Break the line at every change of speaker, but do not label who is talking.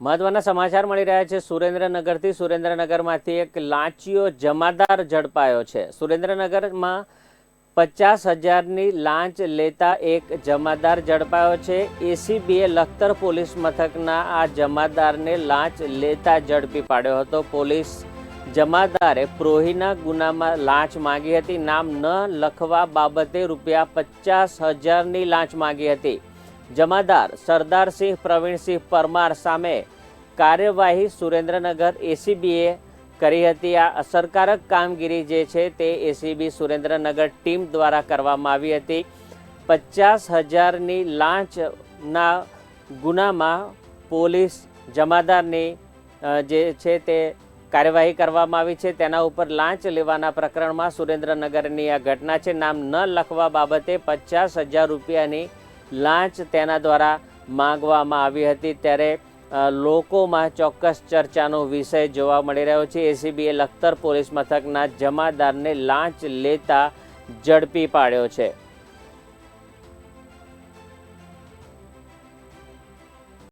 મહત્વના સમાચાર મળી રહ્યા છે. સુરેન્દ્રનગરથી સુરેન્દ્રનગરમાંથી એક લાંચીઓ જમાદાર ઝડપાયો છે. સુરેન્દ્રનગરમાં પચાસ હજારની લાંચ લેતા એક જમાદાર ઝડપાયો છે. એસીબીએ લખતર પોલીસ મથકના આ જમાદારને લાંચ લેતા ઝડપી પાડ્યો હતો. પોલીસ જમાદારે પ્રોહીના ગુનામાં લાંચ માગી હતી. નામ ન લખવા બાબતે રૂપિયા પચાસ હજારની લાંચ માગી હતી. જમાદાર સરદારસિંહ પ્રવીણસિંહ પરમાર સામે કાર્યવાહી સુરેન્દ્રનગર એસીબીએ કરી હતી. આ અસરકારક કામગીરી જે છે તે એસીબી સુરેન્દ્રનગર ટીમ દ્વારા કરવામાં આવી હતી. પચાસ હજારની લાંચના ગુનામાં પોલીસ જમાદારની જે છે તે કાર્યવાહી કરવામાં આવી છે. તેના ઉપર લાંચ લેવાના પ્રકરણમાં સુરેન્દ્રનગરની આ ઘટના છે. નામ ન લખવા બાબતે પચાસ હજાર રૂપિયાની લાંચ તેના દ્વારા માંગવામાં આવી હતી. ત્યારે લોકોમાં ચોક્કસ ચર્ચાનો વિષય જોવા મળી રહ્યો છે. એસીબીએ લખતર પોલીસ મથકના જમાદારને લાંચ લેતા ઝડપી પાડ્યો છે.